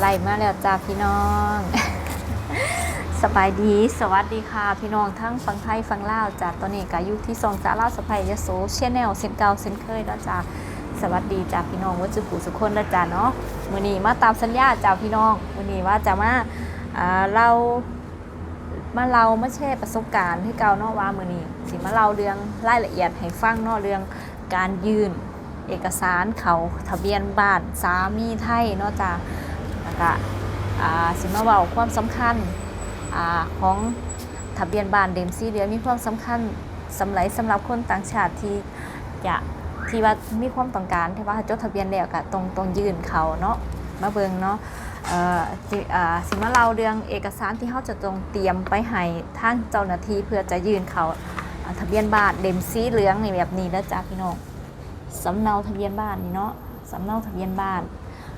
ไล่มาแล้วจ้าพี่น้อง สบายดี สวัสดีค่ะ พี่น้องทั้งฝั่งไทยฝั่งลาวจ้าตอนนี้ก็อยู่ที่ซองจ้าลาวสะพายยโสเชนแนลเส้นเก่าเส้นเคยแล้วจ้าสวัสดีจ้าพี่น้องวัจุผูสุคนแล้วจ้าเนาะมือนี้มาตามสัญญาจ้าพี่น้องมือนี้ว่าจะมาอ่าเรามาเราไมาแชร์ประสบการณ์ให้เก่าเนาะว่ามือนี้สิมาเล่าเรื่องรายละเอียดให้ฟังเนาะเรื่องการยื่นเอกสารเขาทะเบียนบ้านสามีไทยเนาะจ้า ก็อ่าสิมาเว้าความสำคัญอของทะเบียนบ้านเดมซีเดือนมีความสำคัญสำหรับสำหรับคนต่างชาติที่อยากที่ว่ามีความต้องการที่ว่าจดทะเบียนแล้วก็ตรงตรงยื่นเขาเนาะมาเบิงเนาะเอ่อสิอ่าสิมาเล่าเรื่องเอกสารที่เขาจะต้องเตรียมไปให้ทางเจ้าหน้าที่เพื่อจะยื่นเขาทะเบียนบ้านเดมซีเหลืองในแบบนี้นะจ๊ะพี่น้องสำเนาทะเบียนบ้านนี่เนาะสำเนาทะเบียนบ้าน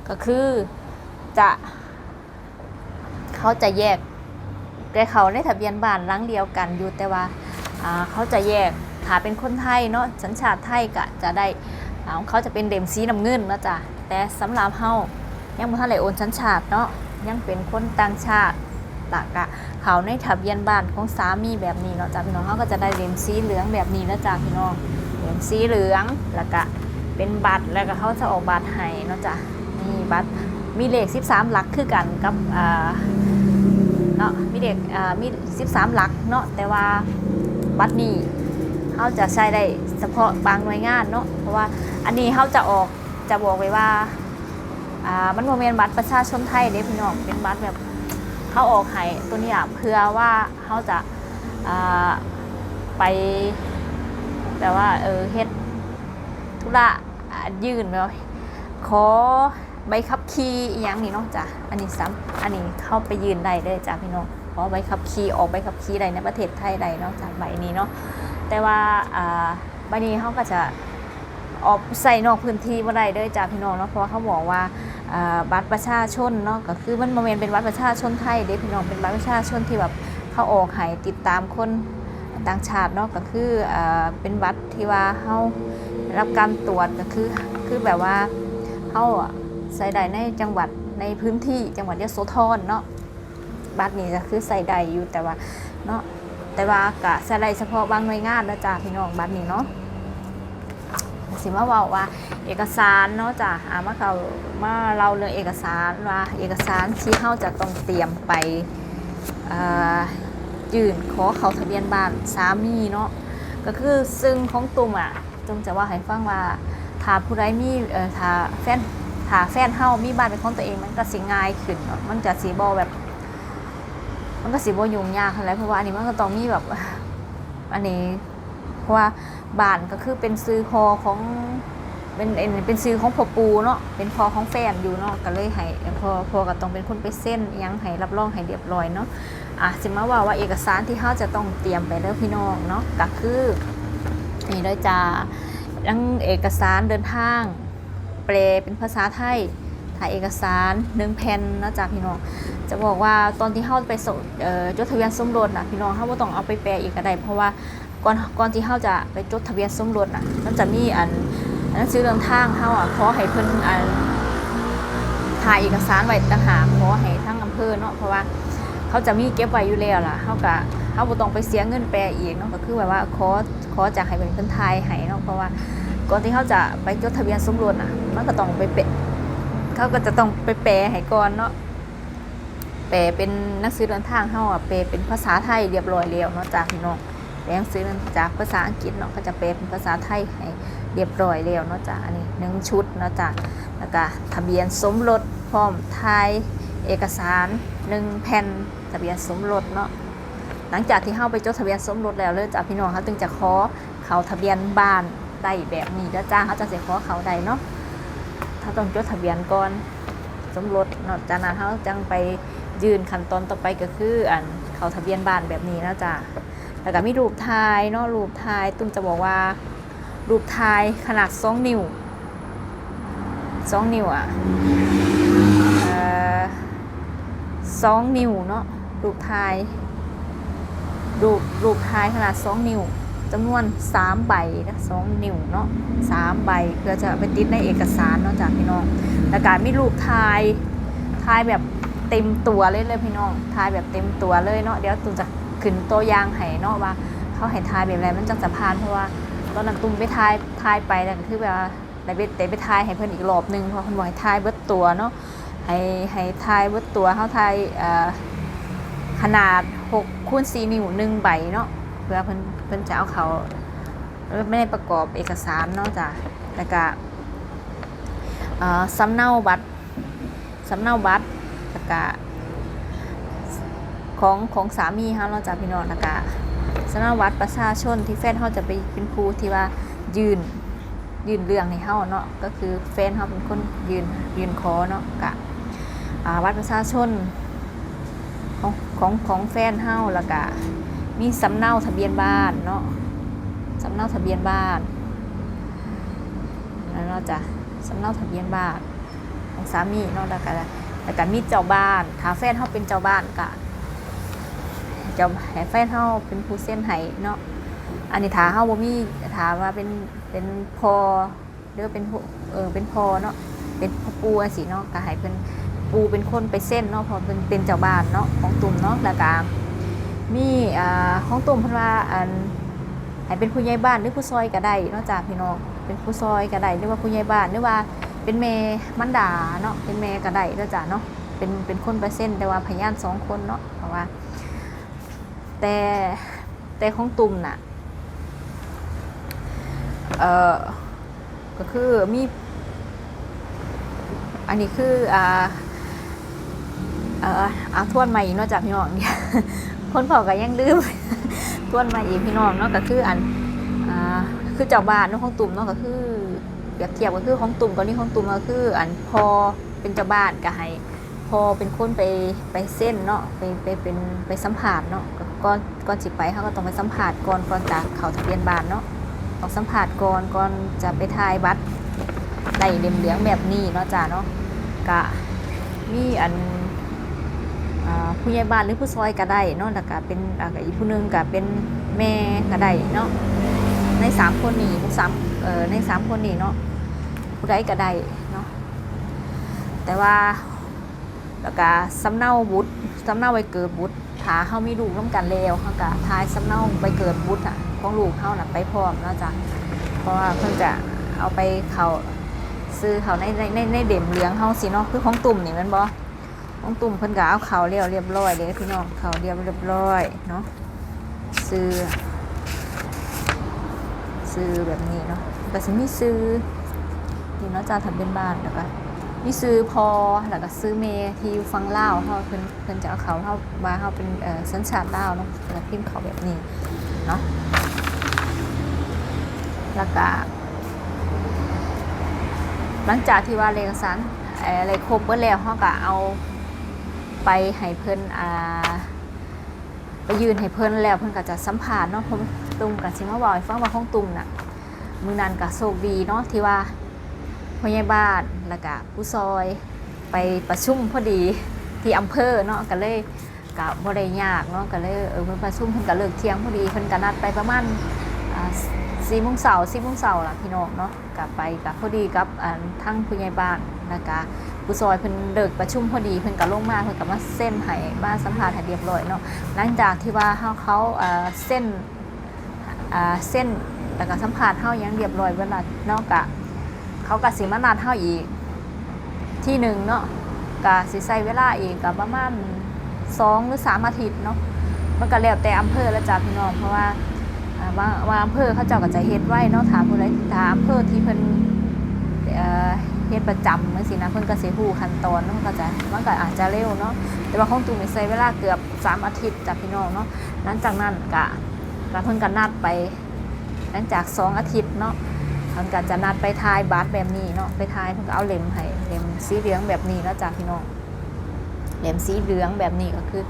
ก็คือ จะเขาจะแยกแต่เขาในทะเบียนบ้านหลังเดียวกันอยู่แต่ว่าเขาจะแยกถ้าเป็นคนไทยเนาะสัญชาติไทยก็จะได้เขาจะเป็นเดมซีน้ำเงินนะจ๊ะแต่สำหรับเฮายังบ่ทันได้โอนสัญชาติเนาะยังเป็นคนต่างชาติหลักอะเขาในทะเบียนบ้านของสามีแบบนี้เนาะจ้ะพี่น้องเขาก็จะได้เดมซีเหลืองแบบนี้นะจ๊ะพี่น้องเหลืองสีเหลืองแล้วก็เป็นบัตรแล้วก็เขาจะออกบัตรให้เนาะจ้ะนี่บัตร มีเลข 13 หลักคือกันกับเนาะมีเลขอ่ามี 13 หลักเนาะแต่ว่าบัตรนี้เขาจะใช้ได้เฉพาะบางหน่วยงานเนาะเพราะว่าอันนี้เขาจะออกจะบอกไว้ว่าอ่ามันโมเมนบัตรประชาชนไทยเด้พี่น้องเป็นบัตรแบบเขาออกให้ตัวนี้เพื่อว่าเขาจะอ่าไปแต่ว่าเออเฮ็ดธุระอะยื่นแบบขอ ใบขับขี่อหย่างนี้เนาะจ้ะอันนี้ซ้ำอันนี้เข้าไปยืนได้เลยจ้ะพี่น้องขอใบขับขี่ออกใบขับขี่ใดในประเทศไทยใดเนาะจ้ะใบนี้เนาะแต่ว่าอ่าใบนี้เขาก็จะออกใส่นอกพื้นที่บ่ได้เด้อจ้ะพี่น้องเนาะเพราะเขาบอกว่าบัตรประชาชนเนาะก็คือมันโมเมนเป็นบัตรประชาชนไทยเด้พี่น้องเป็นบัตรประชาชนที่แบบเขาออกให้ติดตามคนต่างชาติเนาะก็คืออเป็นบัตรที่ว่าเฮารับการตรวจก็คือคือแบบว่าเฮา ใส่ได้ในจังหวัดในพื้นที่จังหวัดยโสธรเนาะบัตรนี้ก็คือใส่ได้อยู่แต่ว่าเนาะแต่ว่าก็ใส่ได้เฉพาะบางหน่วยงานนะจ๊ะพี่น้องบัตรนี้เนาะสิมาว่าว่าเอกสารเนาะจ้ะอามาเขามาเราเรื่องเอกสารว่าเอกสารที่เฮาจะต้องเตรียมไปยื่นขอเขาทะเบียนบ้านสามีเนาะก็คือซึ่งของตุ่มอะตุ่มจะว่าให้ฟังว่าถ้าผู้ใดมีเอ่อถ้าแฟน ถ้าแฟนเฮามีบ้านเป็นของตัวเองมันก็สิง่ายขึ้นเนาะมันจะสีบอแบบ มันก็สิบ่ยุ่งยากอะไรเพราะว่าอันนี้มันก็ต้องมีแบบอันนี้เพราะว่าบ้านก็คือเป็นซื้อคอของเป็นเป็นเป็นซื้อของพ่อปูเนาะเป็นพอของแฟนอยู่เนาะก็เลยให้พอพอก็ต้องเป็นคนไปเส้นยังให้รับรองให้เรียบร้อยเนาะอะสิมาว่าว่าเอกสารที่เขาจะต้องเตรียมไปเด้อพี่น้องเนาะก็คือนี่เลยจ้าดังเอกสารเดินทาง แปลเป็นภาษาไทยถ่ายเอกสารหนึ่งแผ่นนะจ้าพี่น้องจะบอกว่าตอนที่เขาไปสเอ่อจดทะเบียนสมรสนะพี่น้องเขาบ่ต้องเอาไปแปลอีกก็ได้เพราะว่าก่อนก่อนที่เขาจะไปจดทะเบียนสมรสน่ะมันจะมีอันอันหนังสือเดินทางเขาอะขอให้เพิ่นอันถ่ายเอกสารไว้ต่างหากขอให้ทั้งอำเภอเนาะเพราะว่าเขาจะมีเก็บไว้อยู่แล้วล่ะเขาก็เขาบ่ต้องไปเสียเงินแปลอีกเนาะก็คือแบบว่าขอขอจากให้เป็นคนไทยให้เนาะเพราะว่า ก่อนที่เขาจะไปจดทะเบียนสมรสอะ มันก็ต้องไปเปะเขาก็จะต้องไปแปลให้ก่อนเนาะแปลเป็นหนังสือเดินทางเขาอะแปลเป็นภาษาไทยเรียบร้อยแล้วเนาะจากพี่น้องแปลหนังสือจากภาษาอังกฤษเนาะเขาจะแปลเป็นภาษาไทยให้เรียบร้อยแล้วเนาะจากอันนี้หนึ่งชุดเนาะจากแล้วก็ทะเบียนสมรสพร้อมไทยเอกสารหนึ่งแผ่นทะเบียนสมรสเนาะหลังจากที่เข้าไปจดทะเบียนสมรสแล้วเลยจากพี่น้องเขาจึงจะขอเขาทะเบียนบ้าน ได้แบบนี้แล้วจ้าเขาจะเสียขอเขาได้เนาะถ้าต้องจดทะเบียนก่อนสมรสเนาะจากนั้นเขาจังไปยืนขั้นตอนต่อไปก็คืออันเขาทะเบียนบ้านแบบนี้นะจ้าแล้วก็มีรูปถ่ายเนาะรูปถ่ายตุ้มจะบอกว่า รูปถ่ายขนาดสองนิ้วสองนิ้วอะเอ่อสองนิ้วเนาะรูปถ่ายรูปรูปถ่ายขนาดสองนิ้ว จำนวนสามใบนะสองนิ้วเนาะสามใบเพื่อจะไปติดในเอกสารเนาะจากพี่น้องแล้วก็มีรูปถ่ายทายแบบเต็มตัวเลยเลยพี่น้องทายแบบเต็มตัวเลยเนาะเดี๋ยวตุ้มจะขึ้นตัวอย่างให้เนาะว่าเขาให้ทายแบบอะไรมันจังจะผ่านเพราะว่าตอนนั้นตุ้มไปทายทายไปแล้วก็คือแบบว่าได้ไปได้ไปทายให้เพื่อนอีกรอบหนึงเพราะเพื่อนบอกให้ทายเบิดตัวเนาะให้ให้ทายเบิดตัวเขาทายขนาด6คูณ4นิ้วหนึ่งใบเนาะ พื่อเพื่นเพื่อนจะเอาเขาไม่ได้ประกอบเอกสารเนาะจ้ะแล้วก็สำเนาบัตรสำเนาบัตรแล้วก็ของของสามีเขาเราะจากพี่น้องแล้วก็สำเนาบัตรประชาชนที่แฟนเขาจะไปเป็นผู้ที่ว่ายืนยืนเรื่องให้เขาเนาะก็คือแฟนเขาเป็นคนยืนยืนขอเนาะกะอ่าบัตรประชาชนของของของแฟนเขาแล้วก็ มีสำเนาทะเบียนบ้านเนาะสำเนาทะเบียนบ้านแล้วเนาะจ้ะสำเนาทะเบียนบ้านของสามีเนาะแล้วก็แล้วก็มีเจ้าบ้านถ้าแฟนเฮาเป็นเจ้าบ้านก็เจ้าให้แฟนเฮาเป็นผู้เซ็นให้เนาะอันนี้ถ้าเฮาบ่มีถ้าว่าเป็นเป็นพอหรือว่าเป็นเออเป็นพอเนาะเป็นพ่อปู่จังซี่เนาะก็ให้เพิ่นปูเป็นคนไปเซ็นเนาะพอเป็นเป็นเจ้าบ้านเนาะของตุ่มเนาะแล้วก็ มีอ่าของตุ่มพิ่นว่าอันให้เป็นผู้ใหญ่บ้านหรือผู้ซอยก็ได้นอกจากพี่น้องเป็นผู้ซอยก็ได้หรือว่าผู้ใหญ่บ้านหรือว่าเป็นเมมันดาเนาะเป็นเมก็ได้นอกจากเนาะเป็นเป็นคนเปอร์เซ็นต์แต่ว่าพยานสองคนเนาะเพราะว่า แต่แต่ของตุ่มน่ะเอ่อก็คือมีอันนี้คืออ่าเอ่อเอาทวนใหม่นอกจากพี่น้องเนี่ย คนเผาก็ยังลืมทวนม่อีกพี่น้องเนาะก็คืออันอ่าคือเจ้าบ้านเนาะของตุ่มเนาะก็คือเปรียบเทียบก็คือของตุ่มกับนี่ของตุ่มก็คือ อันพอเป็นเจ้าบ้านก็ให้พอเป็นคนไปไปเส้นเนาะไปไปเป็นไปสัมผัสเนาะก็ก่อนก่อนจิไปเขาก็ต้องไปสัมผัสก่อนก่อนจะเขาทะเบียนบ้านเนาะต้องสัมผัสก่อนก่อนจะไปทายบัตรได้เหลี่ยมเหลืองแบบนี้เนาะจ้าเนาะกะมีอัน ผู้ใหญ่บ้านหรือผู้ซอยก็ได้เนาะแล้วก็เป็นอ่าก็อีกผู้หนึงก็เป็นแม่ก็ได้เนาะในสามคนนี้ผู้สามเอ่อในสามคนนี้เนาะผู้ใดก็ได้เนาะแต่ว่าแล้วก็สำเนาบุตรสำเนาใบเกิดบุตรถ้าเฮามีลูกน้ำกันแล้วเฮาก็ทายสำเนาใบเกิดบุตรอะของลูกเฮาน่ะไปพร้อมเนาะจ้ะเพราะว่าเพิ่นจะเอาไปเขาซื้อเขาในในในเด่มเหลืองเฮาสิเนาะคือของตุ่มนี่แมันบ่ น้องตุ่มเพิ่นก็เอาเขาเรียวเรียบร้อยเด้อพี่น้องเขาเรียบเรียบร้อยเนาะซื้อซื้อแบบนี้เนาะก็สิมีซื้อนี่เนาะจ้าทำเป็นบ้านแล้วก็มีซื้อพอแล้วก็ซื้อเมที่อยู่ฟังเลาเฮาเพิ่นเพิ่นจะเอาเขาเฮาว่าเฮาเป็นเอ่อสัญชาติเลาเนาะแล้วพิมพ์เขาแบบนี้เนาะแล้วก็หลังจากที่ว่าเอกสารเอ่อะไรครบเบิดแล้วเขาก็เอา ไปให้เพิ่นอ่าไปยืนให้เพิ่นแล้วเพิ่นก็จะสัมภาษณ์เนาะผมตุ่มกับสิมาบอกให้ฟังว่าของตุ่มน่ะมือนันก็โชคดีเนาะที่ว่าพยาบาลแล้วก็ผู้ซอยไปประชุมพอดีที่อำเภอเนาะก็เลยก็บ่ได้ยากเนาะก็เลยเออเพิ่นประชุมเพิ่นก็เลิกเที่ยงพอดีเพิ่นก็นัดไปประมาณอ่าสี่โมงเสาร์สี่โมงเสาร์ล่ะพี่น้องเนาะกลับไปกับพอดีกับอ่าทั้งผู้ใหญ่บ้านนะคะ ผู้ซอยเพิ่นเลิกประชุมพอดีเพิ่นก็ลงมาเพิ่นก็มาเส้นให้บ้านสัมภาษณ์ให้เรียบร้อยเนาะหลังจากที่ว่าเฮาเขาเอ่อเส้นอ่าเส้นแล้วก็สัมภาษณ์เฮายังเรียบร้อยเวลาเนาะกะเขาก็สิมานัดเฮาอีกที่หนึ่งเนาะก็สิใช้เวลาอีกก็ประมาณสองหรือสามอาทิตย์เนาะมันก็แล้วแต่อำเภอแล้วจ้ะพี่น้องเพราะว่าอ่าว่าว่าอำเภอเขาเจ้าก็จะเฮ็ดไว้เนาะถามผู้ใดถามอำเภอที่เพิ่น เฮ็ดประจำจังซี่นะเพิ่นก็สิฮู้ขั้นตอนเนาะมันก็จะมันก็อาจจะเร็วเนาะแต่ว่าของตูนี่ใช้เวลาเกือบ 3 อาทิตย์จากพี่น้องเนาะหลังจากนั้นก็ก็เพิ่นก็นัดไป หลังจาก 2 อาทิตย์เนาะเพิ่นก็จะนัดไปทายบัตรแบบนี้เนาะไปทายเพิ่นก็เอาเล่มให้เล่มสีเหลืองแบบนี้แล้วจากพี่น้องเล่มสีเหลืองแบบนี้ก็คือ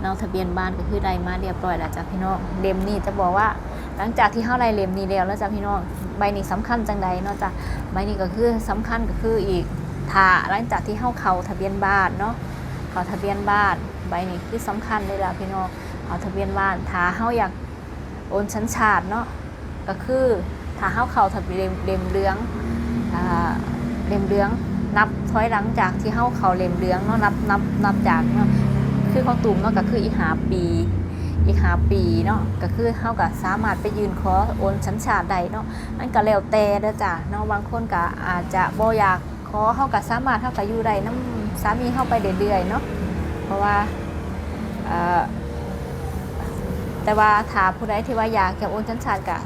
เนาทะเบียนบ้านก็คือได้มาเรียบร้อยแล้วจ้ะพี่น้องเล่มนี้จะบอกว่า หลังจากที่เฮาได้เล่มนี้แล้วแล้วจ้ะพี่น้องใบนี้สำคัญจังใดเนาะจ้ะใบนี้ก็คือสำคัญก็คืออีกถ้าหลังจากที่เฮาเข้าทะเบียนบ้านเนาะเข้าทะเบียนบ้านใบนี้คือสำคัญเลยล่ะพี่น้องเอาทะเบียนบ้านถ้าเฮาอยากโอนชั้นชาติเนาะก็คือถ้าเฮาเข้าทะเบียนเล่มเหลืองอ่าเล่มเหลืองนับถอยหลังจากที่เฮาเขาเล่มเหลืองเนาะนับนับนับจากเนาะคือของตุ่มเนาะก็คืออีหาปี อีกหาปีเนาะก็คือเฮาก็สามารถไปยืนขอโอนสัญชาติได้เนาะมันก็แล้วแต่เด้อจ้ะเนาะบางคนก็อาจจะบ่อยากขอเฮาก็สามารถเฮาก็อยู่ได้นํสามีเฮาไปเรื่อยๆเนาะเพราะว่าแต่ว่าถ้าผู้ใดที่ว่าอยากจะโอนสัญชาติก็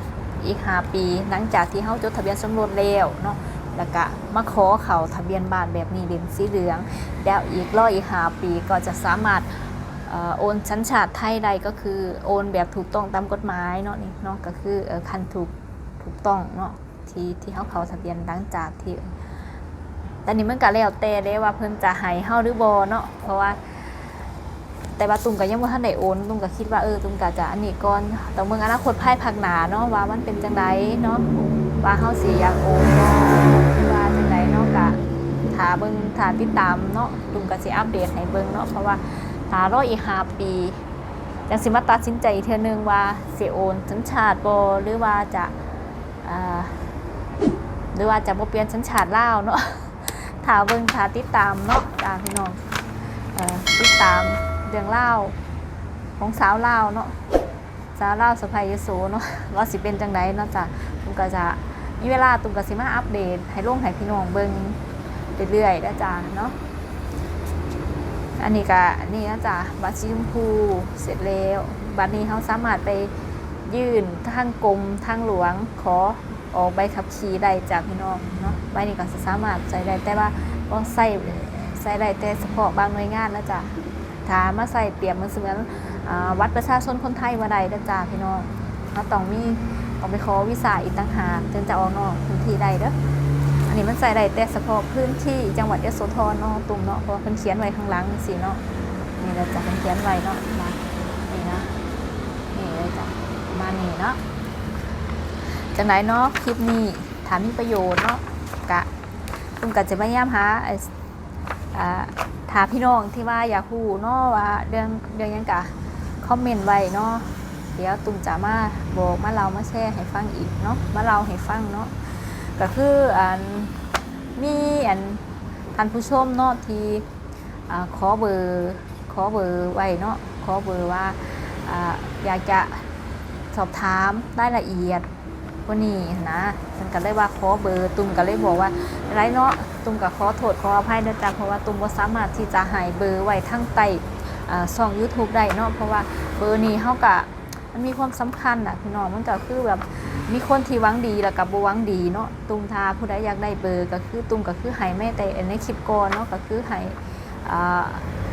อีก5ปีหลังจากที่เฮาจดทะเบียนสมรสแล้วเนาะแล้วก็มาขอเขาทะเบียนบ้านแบบนี้เล่มสีเหลืองแล้วอีกรออีก5ปีก็จะสามารถ โอนสัญชาติไทยใดก็คือโอนแบบถูกต้องตามกฎหมายเนาะนี่เนาะก็คือคันถูกถูกต้องเนาะที่ที่เขาเขาทะเบียนหลังจากที่แต่นี่มันก็แล้วแต่เด้ว่าเพิ่นจะให้เฮาหรือบ่เนาะเพราะว่า แต่ว่าตุ้มก็ยังบ่ทันได้โอนตุ้มก็คิดว่าเออตุ้มก็จะอันนี้ก่อนแต่เมืองอนาคตภายภาคหน้าเนาะว่ามันเป็นจังไดเนาะว่าเฮาสิอยากโอนบ่ว่าจังไดเนาะก็ถ้าเบิ่งถ้าติดตามเนาะตุ้มก็สิอัปเดตให้เบิ่งเนาะเพราะว่า หารออีกห้าปีจังสิมาตัดสินใจอีเทื่อนึงว่าสิโอนสัญชาติบหรือว่าจะหรือว่าจะบ่เปลี่ยนสัญชาติลาวเนาะถ้าเบิ่งถ้าติดตามเนาะจ้าพี่น้องติดตามเรื่องลาของสาวเลาเนาะสาวเลาสะพายยโสเนาะว่าสิเป็นจังไดเนาะจ้ะตุ้มก็จะมีเวลาตุ้มก็สิมาอัปเดต ให้ลงให้พี่น้องเบิ่งเรื่อยๆนะจ้าเนาะ อันนี้ก็นนี้นะจ๊ะบัตรสีชมพูเสร็จแล้วบัตรนี้เขาสามารถไปยื่นทางกรมทางหลวงขอออกใบขับขี่ได้จากพี่น้องเนาะใบนี้ก็สามารถใช้ได้แต่ว่าก็ใส่ใส่ได้แต่เฉพาะบางหน่วยงานนะจ๊ะถามาใส่เปรียบเหมันเสมือนอวัดประชาชนคนไทยว่าใดนะจ๊ะพี่น้องเราต้องมีต้องไปขอวีซ่าอีกต่างหากถึงจะออกนอกพื้นที่ได้เด้อ นนี้มันใส่ได้แต่เฉพาะพื้นที่จังหวัดยโสธรเนาะตุ่มเนาะเพราะเพิ่นเขียนไว้ข้างหลังสิเนาะนี่เราจะเพิ่นเขียนไว้เนาะนะนี่นะนี่เลยจ้ะมานี้เนาะจังไหนเนาะคลิปนี้ถามมีประโยชน์เนาะกะตุ่มกะจะพยายามหาอ่าถามพี่น้องที่ว่าอยากฮู้เนาะว่าเรื่องเรื่องยังกะคอมเมนต์ไว้เนาะเดี๋ยวตุ่มจะมาบอกมาเรามาแชร์ให้ฟังอีกเนาะมาเล่าให้ฟังเนาะ ก็คืออันมีอันท่านผู้ชมเนาะที่อ่ขอเบอร์ขอเบอร์ไว้เนาะขอเบอร์ว่าออยากจะสอบถามรายละเอียดกว่านี้นะมันก็เลยว่าขอเบอร์ตุ่มก็เลยบอกว่าไรเนาะตุ่มก็ขอโทษขออภัยนะจ๊ะเพราะว่าตุ่มบ่สามารถที่จะหายเบอร์ไว้ทั้งใต้อ่าช่อง YouTube ได้เนาะเพราะว่าเบอร์นี้เฮาก็มันมีความสำคัญอะพี่น้องมันก็คือแบบ มีคนที่หวังดีแล้วกับบ่หวังดีเนาะตุงทาผู้ใดอยากได้เบอร์ก็คือตุงก็คือให้แม่แต่ในคลิปก่อนเนาะก็คือให้อ่า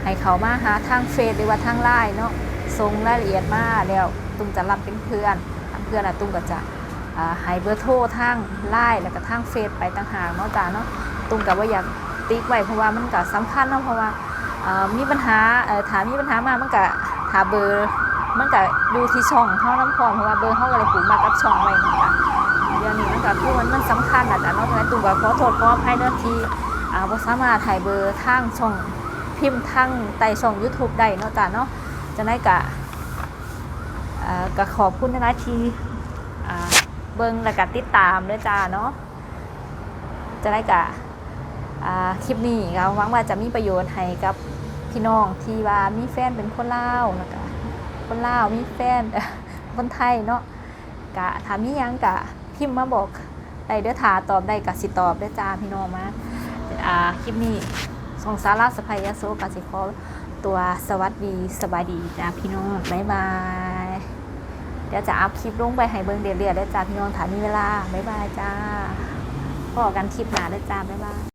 ให้เขามาหาทางเฟซหรือว่าทางไลน์เนาะส่งรายละเอียดมาแล้วตุงจะรับเป็นเพื่อนเพื่อนอะตุงก็จะอ่าให้เบอร์โทรทางไลน์แล้วก็ทางเฟซไปต่างหากเนาะจ้าเนาะตุงก็บ่าอยากติ๊กไว้เพราะว่ามันก็สำคัญเนาะเพราะว่ามีปัญหาถามมีปัญหามามันก็ถาเบอร์ มันก็ดูที่ช่องเฮาน้ำพรเพราะว่าเบอร์เฮาก็เลยผูกมากับช่องไว้นกันเดี๋ยวนี้มันก็คือมันมันสำคัญอะจ้ะเนาะฉะนั้นตุ่มก็ขอโทษขออภัยเด้อที่อ่าบ่สามารถถ่ายเบอร์ทางช่องพิมพ์ทางใต้ช่อง YouTube ได้เนาะจ้ะเนาะจะได้กะอ่าก็ขอบคุณนะคะที่อ่าเบิ่งและก็ติดตามเด้อจ้าเนาะจะได้กะคลิปนี้ก็หวังว่าจะมีประโยชน์ให้กับพี่น้องที่ว่ามีแฟนเป็นคนเล่าวแล้วก็ คนลาวมีแฟนคนไทยเนาะกะถามมีหยังกะพิมพ์มาบอกได้เด้อถาตอบได้กะสิตอบได้อจ้าพี่น้องมาอ่าคลิปนี้ส่งสาระสะพายยะโซกะสิขอตัวสวัสดีสบายดีจ้าพี่น้องบ๊ายบายเดี๋ยวจะอัพคลิปลงไปให้เบิ่งเรื่อยๆได้อจ้าพี่น้องถามมีเวลาบ๊ายบายจ้าพอกันคลิปหนาได้อจ้าบ๊ายบาย